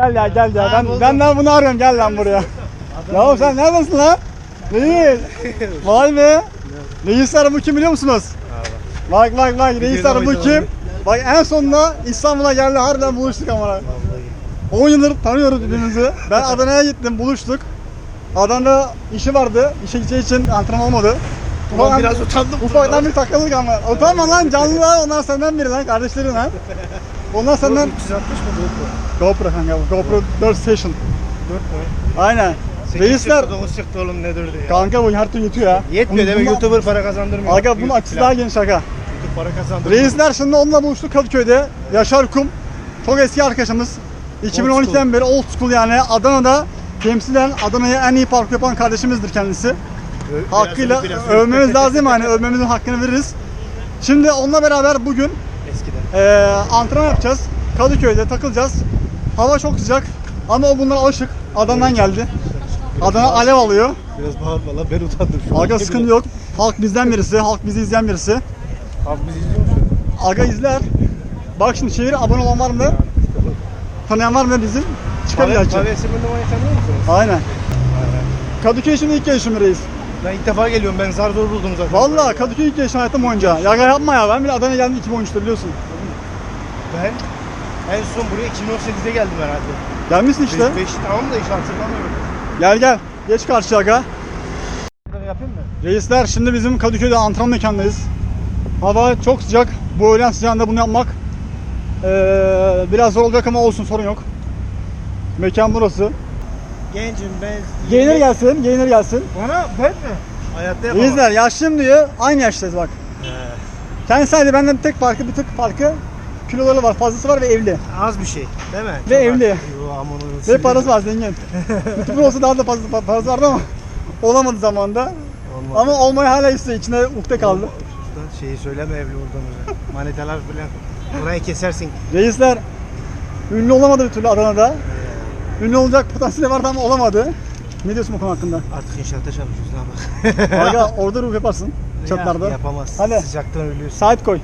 Gel ya gel ya. Ben, ben daha bunu arıyorum. Gel lan buraya. ya sen neredesin lan? Reis. Vay be. Reisler bu kim biliyor musunuz? Bak bak bak reisler bu kim? Bak en sonunda İstanbul'a geldi harbiden buluştuk ama. 10 yıldır tanıyoruz birbirimizi. Ben Adana'ya gittim buluştuk. Adana'da işi vardı. İşe gideceği için antrenman olmadı. Ufaktan, biraz utandım. Ufaktan bir takıldık ama. Utanma lan canlılar onlar senden biri lan kardeşlerin lan. Onlar senden 360 mı GoPro? GoPro kanka GoPro 4 Station. 4 mu? Aynen. 8 Reisler çıktı 9 çıktı oğlum ne durdu ya. kanka bu her türlü yutuyor ya. Yetmiyor? Bunun- YouTuber para kazandırmıyor. Aga bunun açısı daha geniş aga. YouTube para kazandırmıyor. Reisler şimdi onunla buluştuk Kadıköy'de. Yaşar Kum. Çok eski arkadaşımız. 2012'den beri old school yani Adana'da temsilen Adana'ya en iyi park yapan kardeşimizdir kendisi. Hakkıyla övmemiz lazım yani övmemizin hakkını veririz. Şimdi onunla beraber bugün Eee antrenman yapacağız. Kadıköy'de takılacağız. Hava çok sıcak ama o bunlara alışık. Adana'dan geldi. Adana alev alıyor. Biraz bağırma lan ben utandım şu. Aga sıkıntı yok. Halk bizden birisi, halk bizi izleyen birisi. Abi biz izliyor musun? Aga izler. Bak şimdi çevir abone olan var mı? Tanıyan var mı bizim? Çıkabilir Kahve, açı. kahve Esmer numarayı tanıyor musunuz? Aynen. Kadıköy şimdi ilk gelişim reis. Ben ilk defa geliyorum ben zar zor buldum zaten. Vallahi Kadıköy ilk gelişim hayatım boyunca. Yaga yapma ya ben bile Adana'ya geldim 2013'te biliyorsun. Ben en son buraya 2018'de geldim herhalde. Gelmişsin işte. 5 5 tamam da hiç hatırlamıyorum. Gel gel. Geç karşıya aga. Yapayım mı? Reisler şimdi bizim Kadıköy'de antrenman mekandayız. Hava çok sıcak. Bu öğlen sıcağında bunu yapmak eee, biraz zor olacak ama olsun sorun yok. Mekan burası. Gencim ben. Giyinir gelsin, giyinir gelsin. Bana ben mi? Hayatta yapamam. Reisler yaşlıyım diyor. Aynı yaştayız bak. He. Kendisi sadece benden tek farkı, bir tık farkı kiloları var, fazlası var ve evli. Az bir şey değil mi? Ve evli. Yo, aman Ve parası var zengin. YouTuber olsa daha da fazla parası vardı ama olamadı zamanda. Olmaz. Ama olmayı hala istiyor. İçine ukde kaldı. Usta, Şeyi söyleme evli oradan oraya. Manitalar falan. Burayı kesersin. Reisler ünlü olamadı bir türlü Adana'da. Ünlü olacak potansiyeli vardı ama olamadı. Ne diyorsun bu konu hakkında? Artık inşaatta çalışıyoruz bak. Aga orada ruh yaparsın. Çatlarda. Ya, yapamaz. Hadi. Sıcaktan ölüyorsun. Saat koy.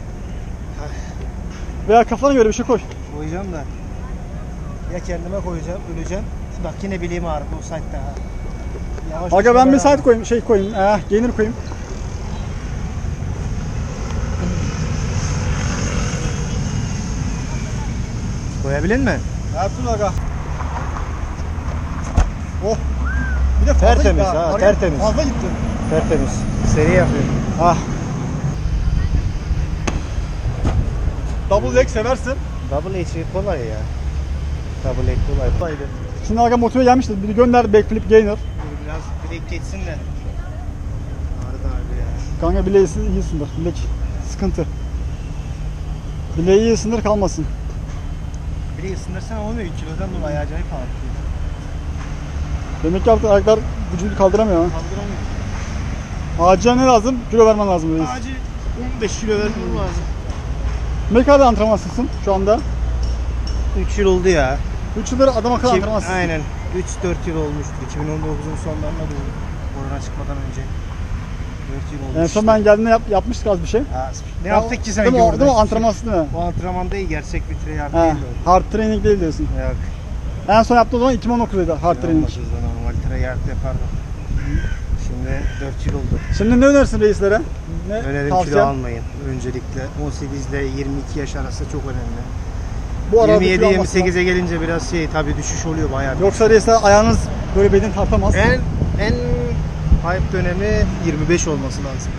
Veya kafana göre bir şey koy. Koyacağım da. Ya kendime koyacağım, öleceğim. Bak yine bileğim ağrıdı o saatte ha. Yavaş Aga ben bir saat koyayım, şey koyayım. Eh, gainer koyayım. Koyabilir mi? Ertuğrul aga. Oh. Bir de fazla Tertemiz gitti ha, Aga, tertemiz. Fazla gitti. Tertemiz. Seri yapıyor. Ah. Double leg seversin. Double H kolay ya. Double H kolay. Kolaydı. Şimdi aga motive gelmiştir. Bir gönder backflip gainer. Dur biraz bilek geçsin de. Ağrıdı abi ya. Kanka bileği iyi ısındır. Bilek sıkıntı. Bileği iyi ısındır kalmasın. Bileği ısındırsan olmuyor 3 kilodan dolayı acayip ağrıyor. Demek ki artık ayaklar vücudu kaldıramıyor ha. Kaldıramıyor. Acilen ne lazım? Kilo vermen lazım reis. Acil 15 kilo vermem lazım. Ne kadar antrenmansızsın şu anda? 3 yıl oldu ya. 3 yıldır adam akıllı Kim- antrenmansızsın. Aynen. 3-4 yıl olmuştu. 2019'un sonlarına doğru. Korona çıkmadan önce. 4 yıl olmuş. En son ben geldiğimde yap, yapmıştık az bir şey. Ha, ne yaptık ki sanki Değil mi, orada? değil mi? Antrenmansız değil mi? O antrenman değil gerçek bir treyarch He, değil hard training değil diyorsun. Yok. En son yaptığım zaman 2019'daydı hard training. Olmaz o normal treyarch yapardım. Şimdi 4 yıl oldu. Şimdi ne önerirsin reislere? Ne Önerim tavsiyen? kilo almayın öncelikle. 18 ile 22 yaş arası çok önemli. Bu arada kilo almasın. 27-28'e gelince biraz şey tabii düşüş oluyor bayağı. bir. Yoksa reisler ayağınız böyle beden tartamaz. En en hype dönemi 25 olması lazım.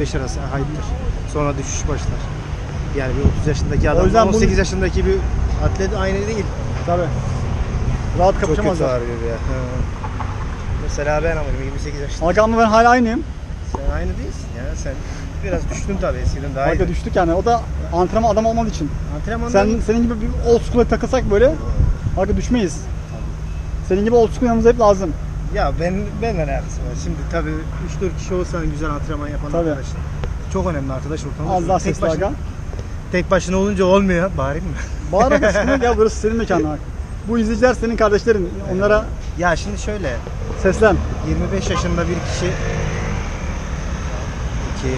24-25 arası hype'tır. Sonra düşüş başlar. Yani bir 30 yaşındaki adam bunu- 18 yaşındaki bir atlet aynı değil. Tabii. Rahat Çok kötü kapışamazlar. ağrıyor ya. Mesela ben ama 28 yaşında. Aga ama ben hala aynıyım. Sen aynı değilsin ya. Sen biraz düştün tabii eskiden daha Aga iyi. düştük yani. O da antrenman adam olmadığı için. Antrenmandan Sen senin gibi bir old school'a takılsak böyle aga düşmeyiz. Senin gibi old school yanımıza hep lazım. Ya ben ben alakası var. Şimdi tabii 3-4 kişi olsan güzel antrenman yapan Tabii. arkadaşlar. Çok önemli arkadaş ortamı. Az daha tek sesli başına, aga. tek başına olunca olmuyor. Bağırayım mı? Yok ya burası senin mekanın. Bu izleyiciler senin kardeşlerin. Onlara Ya şimdi şöyle. seslen. 25 yaşında bir kişi 2,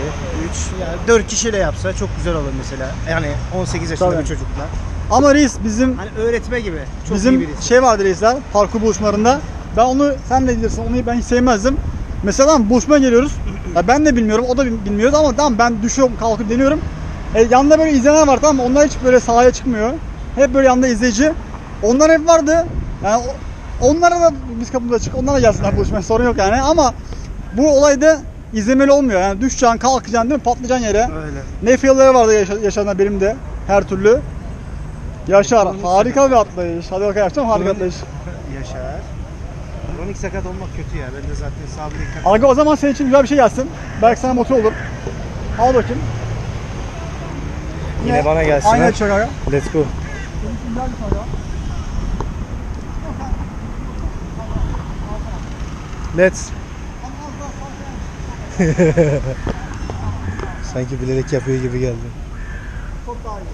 3, yani 4 kişiyle yapsa çok güzel olur mesela. Yani 18 yaşında Tabii. bir çocukla. Ama reis bizim Hani öğretme gibi. Çok iyi bizim birisi. şey vardı reisler parkur buluşmalarında. Ben onu sen de bilirsin onu ben hiç sevmezdim. Mesela tamam buluşmaya geliyoruz. Ya ben de bilmiyorum o da bil- bilmiyor ama tamam ben düşüyorum kalkıp deniyorum. E, yanında böyle izleyenler var tamam mı? Onlar hiç böyle sahaya çıkmıyor. Hep böyle yanında izleyici. Onlar hep vardı. Yani onlara da biz kapımıza çık. Onlara gelsinler buluşmaya sorun yok yani ama bu olayda izlemeli olmuyor. Yani düşeceksin, kalkacaksın değil mi? Patlayacaksın yere. Öyle. Ne fail'leri vardı yaşa- yaşanan benim de her türlü. Yaşar. Harika bir atlayış. Hadi bakalım yapacağım harika atlayış. Yaşar. Kronik sakat olmak kötü ya. Ben de zaten sabit. Aga o zaman senin için güzel bir şey gelsin. Belki sana motor olur. Al bakayım. Yine bana gelsin, Aynı ha? Let's go. Let's. Sanki bilerek yapıyor gibi geldi. Çok daha iyi.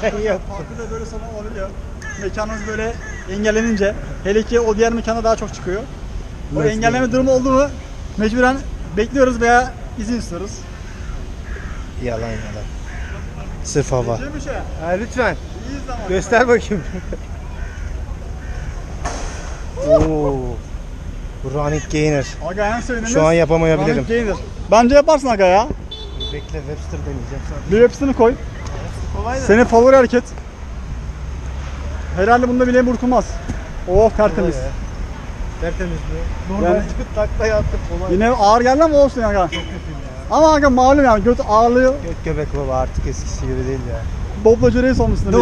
Sen yap. Farklı da böyle sorun olabiliyor. Mekanınız böyle engellenince hele ki o diğer mekana daha çok çıkıyor. O Let's engelleme go. durumu oldu mu mecburen bekliyoruz veya izin istiyoruz. Yalan yalan. Sırf hava. Şey. Ha, lütfen. Göster bakayım. Oo. Bu running gainer. Aga en sevdiğimiz. Şu an yapamayabilirim. Running gainer. Bence yaparsın aga ya. Bekle Webster deneyeceğim Bir hepsini koy. Kolay da. Senin favori hareket. Herhalde bunda bile burkulmaz. Oh tertemiz. Kolay ya. Tertemiz mi? Yani- Normal taklaya attım kolay. Yine ağır geldi ama olsun aga. Ama aga malum yani göt ağırlığı Göt göbek baba artık eskisi gibi değil ya. doblacı reis olmuşsun.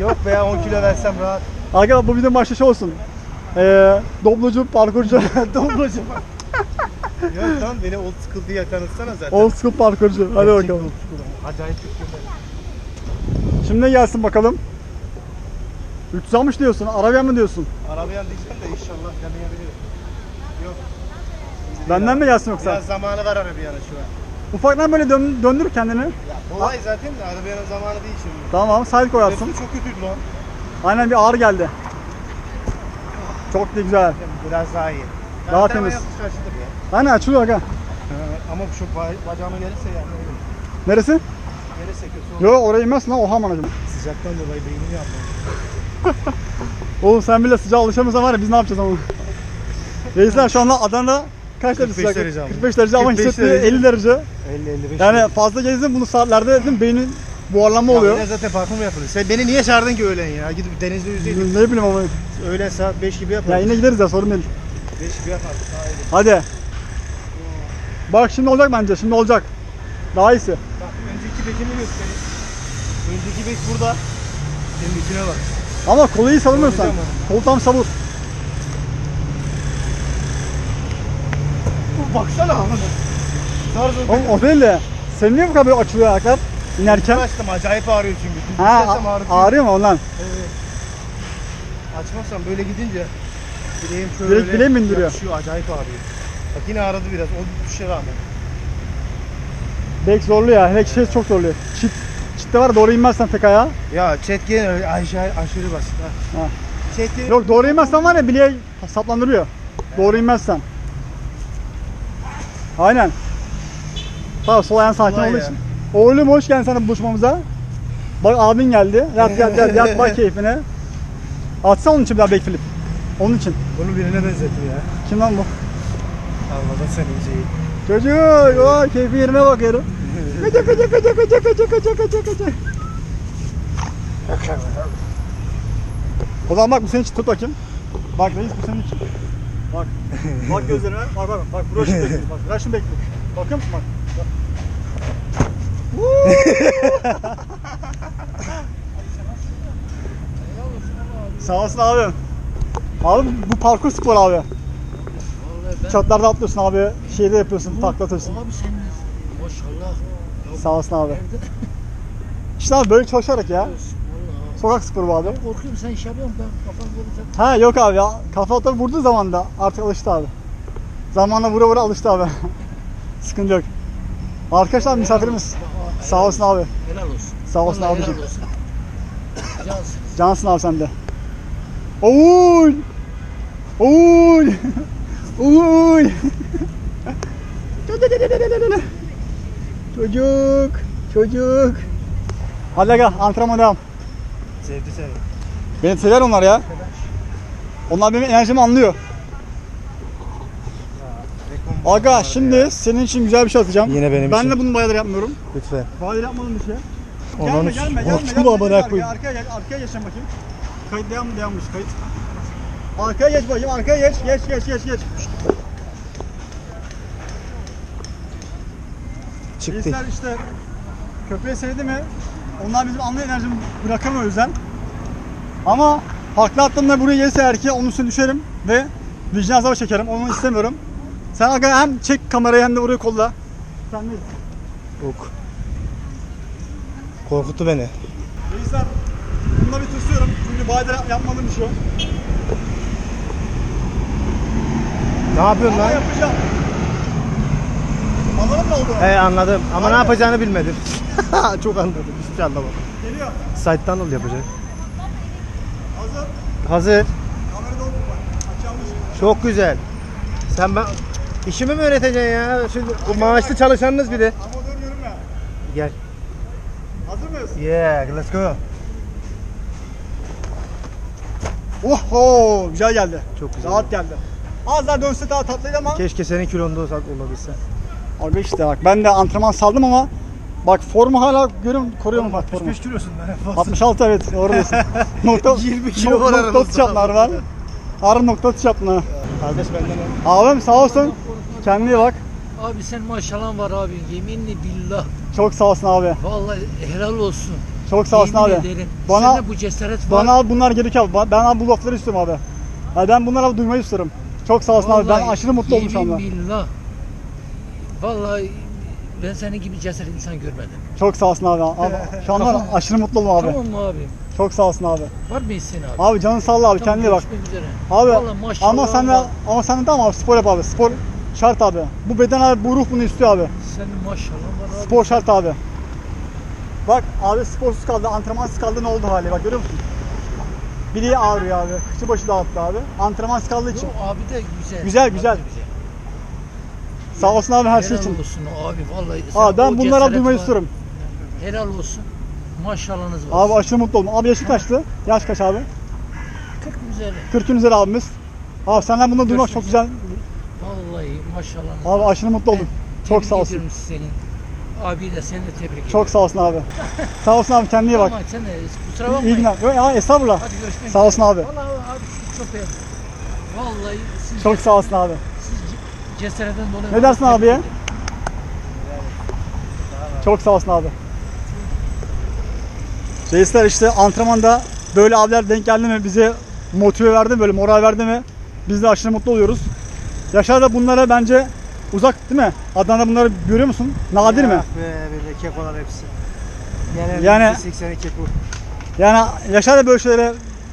Yok be ya 10 kilo versem rahat. Aga bu başlığı şey olsun. Ee, doblocu, parkurcu, Doblacı bak. Yok lan beni old school diye tanıtsana zaten. old school parkurcu. Hadi Gerçek bakalım. old school. Acayip bir göbek. Şimdi gelsin bakalım. 360 diyorsun, arabayan mı diyorsun? Arabayan diyeceğim de inşallah deneyebilirim. Yok. Benden mi gelsin yoksa? Biraz zamanı var arabiyana şu an. Ufaktan böyle dön, döndür kendini. Ya kolay zaten de arabayanın zamanı değil şimdi. Tamam, side koyarsın. Hepsi çok kötüydü lan. Aynen bir ağır geldi. Çok da güzel. Biraz daha iyi. Daha Zaten temiz. açılır ya. Aynen açılıyor aga. Ama şu ba- bacağıma gelirse yani. Neresi? Gelirse kötü olur. Yo oraya inmezsin lan oha anacım. Sıcaktan dolayı beynim yandı. Oğlum sen bile sıcağa alışamıyorsan var ya biz ne yapacağız ama. Reisler şu anda Adana'da kaç derece 45 sıcak? derece abi. 45 derece ama 45 hissettiği derece. 50 derece. 50-55 Yani fazla gezdin bunu saatlerde değil mi? Beynin buharlanma Ya oluyor. öyle zaten parkur mu yapılır? Sen beni niye çağırdın ki öğlen ya? Gidip denizde yüzeydin. Ne bileyim ama. Öğlen saat 5 gibi Ya yaparız. yine gideriz ya sorun değil. 5 gibi yaparız. Hadi. Bak şimdi olacak bence. Şimdi olacak. Daha iyisi. Bak önceki bekimi göstereyim. Önceki bek burada. Senin bekine bak. Ama kolu iyi savurmuyorsan. Oynayacağım Kolu tam savur. Baksana Oğlum o değil de. Senin niye bu kadar açılıyor ayaklar? İnerken. Açtım acayip ağrıyor çünkü. Ha ağrıyor mu ondan? Evet. Açmazsam böyle gidince bileğim şöyle Direkt bileğim indiriyor? yapışıyor, acayip ağrıyor. Bak yine ağrıdı biraz. O düşe rağmen. Bek zorlu ya. Hele şey çok zorluyor. Çit. Çitte var doğru inmezsen tek ayağa. Ya chat gene aşağı aşırı basit ha. Ha. Chat'i Yok doğru inmezsen var ya bileğe saplandırıyor. Doğru inmezsen. Aynen. Tamam sol ayağın sakin olduğu için. Oğlum hoş geldin sana buluşmamıza. Bak abin geldi. Yat yat yat yat bak keyfine. Atsa onun için bir daha backflip. Onun için. bunu birine benzettim ya. Kim lan bu? Allah'tan senin şeyi. Çocuk. O keyfi yerine bakıyorum. Kaça kaça kaça kaça kaça kaça kaça kaça. O zaman bak bu senin için tut bakayım. Bak reis bu senin için. Bak. Bak gözlerime. Bak bak bak. Burası bekliyor. Bak burası bekliyor. Bakıyor musun bak. Sağ olasın abi. Abi bu parkur spor abi. Çatlarda atlıyorsun abi. Şeyde yapıyorsun, takla atıyorsun. Abi sen maşallah. Sağ olasın abi. İşte abi böyle çalışarak ya. Sokak sporu bu abi. Korkuyorum sen iş yapıyorsun ben kafam vuracak. Ha yok abi ya. Kafa atıp vurduğu zaman da artık alıştı abi. Zamanla vura vura alıştı abi. Sıkıntı yok. Arkadaşlar misafirimiz. Sağ olsun abi. Helal olsun. Sağ olsun Vallahi abicim. helal olsun. Cansın. Cansın abi sen de. Oy! Oy! Oy! Çocuk! Çocuk! Hadi gel antrenman devam. Sevdi seni. Beni sever onlar ya. Onlar benim enerjimi anlıyor. Aga şimdi senin için güzel bir şey atacağım. Yine benim ben için. de bunu bayağıdır yapmıyorum. Lütfen. Bayağıdır yapmadığım bir şey. Onun Gelme için gelme gelme. gelme, amına gelme. koyayım. Arkaya gel arkaya geçeceğim bakayım. Kayıt devam mı devanmış kayıt. Arkaya geç bakayım arkaya geç geç geç geç geç. Çıktı. Gençler işte köpeği sevdi mi onlar bizim anlı enerjimi bırakamıyor o yüzden. Ama haklı attığımda buraya gelirse ki onun üstüne düşerim ve vicdan azabı çekerim. Onu istemiyorum. Sen aga hem çek kamerayı hem de burayı kolla. Sen de. Ok. Korkuttu beni. Gençler bununla bir tırsıyorum. Çünkü bayağıdır yapmadığım bir şey o. Ne yapıyorsun Ama lan? yapacağım. Anladın mı oldu? He anladım ama ne yapacağını bilmedim. Çok anladım. Hiçbir şey anlamadım. Geliyor. Site'dan ol yapacak. Hazır. Hazır. Kamerada olduk bak. Açılmış. Çok güzel. Sen ben işimi mi öğreteceksin ya? Şimdi bu maaşlı çalışanınız bir de. Amatör görünme. Gel. Hazır mıyız? Yeah, let's go. Oho güzel geldi. Çok güzel. Rahat geldi. Az daha dönse daha tatlıydı ama. Keşke senin kilonda olsa olabilse. Abi işte bak ben de antrenman saldım ama bak formu hala görüyorum koruyorum bak formu. kilosun ben en fazla. 66 evet nokta, 20 kilo var nokta aramızda. atış yaptın Harbi nokta atış yaptın ha. Kardeş benden Abim sağ olsun. Kendine bak. Abi sen maşallah var abi. Yeminle billah. Çok sağ olsun abi. Vallahi helal olsun. Çok sağ olsun Yemin abi. ederim. Bana Sende bu cesaret var. bana abi bunlar gerekiyor abi. Ben abi bu lafları istiyorum abi. Yani ben bunları abi duymayı istiyorum. Çok sağ olsun abi. Ben Vallahi aşırı mutlu oldum şu yemin anda. billah. Vallahi ben senin gibi cesaret insan görmedim. Çok sağ olsun abi. abi şu anda Tamam. aşırı mutlu oldum abi. Tamam mı abi? Çok sağ olsun abi. Var mı isteğin abi? Abi canın sağ ol abi. Tamam, Kendine bak. üzere. Abi Vallahi maşallah ama sen de ama sen de tamam abi spor yap abi. Spor şart abi. Bu beden abi bu ruh bunu istiyor abi. Senin maşallah var abi. Spor şart abi. Bak abi sporsuz kaldı, antrenmansız kaldı ne oldu hali bak görüyor musun? Bileği ağrıyor abi. Kıçı başı dağıttı abi. Antrenmansız kaldığı için. Yok abi de güzel. Güzel, Abi de güzel. Sağ olsun abi her şey Helal için. olsun abi vallahi. Abi ben cesaret duymayı var. istiyorum. Helal olsun. Maşallahınız var. Abi aşırı mutlu oldum. Abi yaşın kaçtı? Yaş kaç abi? 40 üzeri. 40'ün üzeri abimiz. Abi senden bunu duymak çok güzel. Vallahi maşallahınız Abi aşırı mutlu oldum. Çok sağ olsun. senin. Abi de seni de tebrik ediyorum. Çok sağ olsun abi. Sağ olsun abi kendine iyi bak. Ama sen de kusura İyi bakmayın. günler. Yok ya estağfurullah. Hadi görüşmek Sağ olsun abi. Vallahi abi sizi çok beğendim. Vallahi siz, Çok sağ olsun abi. siz ce- cesaretten dolayı. Ne dersin abiye? ederim. Çok sağ olsun abi. Reisler işte antrenmanda böyle abiler denk geldi mi bize motive verdi mi böyle moral verdi mi biz de aşırı mutlu oluyoruz. Yaşar da bunlara bence uzak değil mi? Adana'da bunları görüyor musun? Nadir mi? Be böyle kekolar hepsi. Yani, Yani- 80 keko. Yani Yaşar da böyle şeylere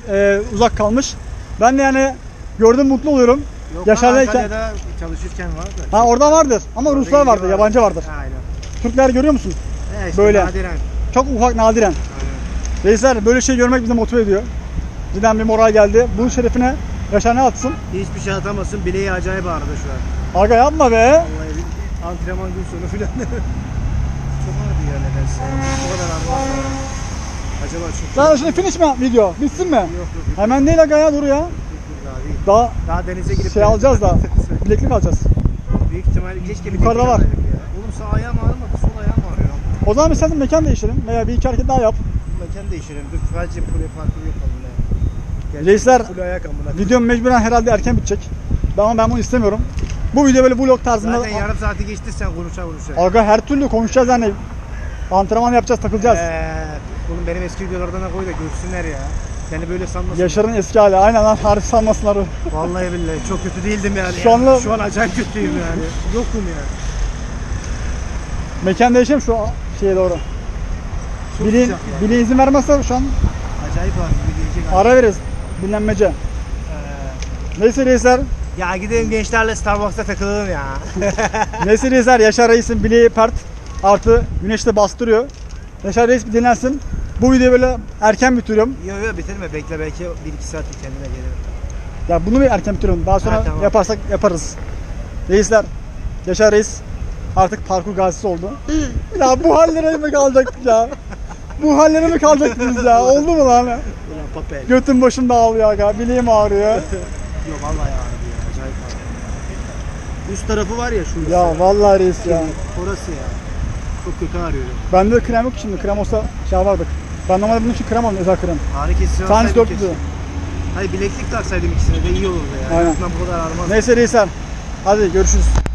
e, uzak kalmış. Ben de yani gördüm mutlu oluyorum. Yok Yaşar'dayken- Antalya'da çalışırken var da. Ha orada vardır ama Orada Ruslar vardır, gidiyor. yabancı vardır. Aynen. Türkler görüyor musun? He işte Böyle. Nadiren. Çok ufak nadiren. Reisler böyle şey görmek bizi motive ediyor. Cidden bir moral geldi. Bunun şerefine Yaşar ne atsın? Hiçbir şey atamasın. Bileği acayip ağrıdı şu an. Aga yapma be. Vallahi bir antrenman gün sonu filan. çok ağrıdı ya nedense. Bu kadar ağrımaz. Acaba çok... Lan şimdi finish mi video? Bitsin mi? Yok yok yok. Hemen değil aga ya dur ya. Daha. Daha Daha denize girip... şey alacağız da. Bileklik alacağız. Büyük ihtimalle keşke bir Yukarıda var. ya. Oğlum sağ ayağım ağrımadı, sol ayağım ağrıyor. O zaman seninle mekan değiştirelim veya bir iki hareket daha yap. Mekan değiştirelim. Dur sadece buraya farklı yapalım ya. Gerçi Reisler, amına. Videom mecburen herhalde erken bitecek. Ben ama ben bunu istemiyorum. Bu video böyle vlog tarzında. Zaten yarım saati geçti sen konuşa konuşa. Aga her türlü konuşacağız yani. Antrenman yapacağız, takılacağız. Eee, oğlum benim eski videolardan da koy da görsünler ya. Seni böyle sanmasın. Yaşar'ın eski hali. Aynen lan harbi sanmasınlar. Vallahi billahi çok kötü değildim yani. Şu anda- Şu an acayip kötüyüm yani. Yokum ya. Mekan değişelim şu şeye doğru. Çok Bile, sıcak ya. bile izin vermezse şu an Acayip. Bir diyecek ara veririz. Dinlenmece. Eee, Neyse reisler. Ya gidelim gençlerle Starbucks'ta takılalım ya. Neyse reisler. Yaşar Reis'in bileği pert. Artı güneşte bastırıyor. Yaşar Reis bir dinlensin. Bu videoyu böyle erken bitiriyorum. yok yok bitirme bekle belki 1-2 saat kendine gelirim. Ya bunu bir erken bitiriyorum. Daha sonra Ha, tamam. yaparsak yaparız. Reisler. Yaşar Reis artık parkur gazisi oldu. ya bu hallere mi kalacaktık ya? Bu hallere mi kalacaktık biz ya? Oldu mu lan? Ulan papel. Götüm başım dağılıyor aga. Bileğim ağrıyor. Yok vallahi ağrıyor ya. Acayip ağrıyor. Üst tarafı var ya şurası. Ya vallahi reis ya. Orası ya. Çok kötü ağrıyor. Bende de krem yok şimdi. Krem olsa şey yapardık. Ben normalde bunun için krem aldım özel krem. Ağrı kesici Tanesi alsaydım 4 keşke. lira. Hayır bileklik taksaydım ikisine de iyi olurdu ya. Aynen. Hayatımda bu kadar ağrımaz. Neyse reisler. Hadi görüşürüz.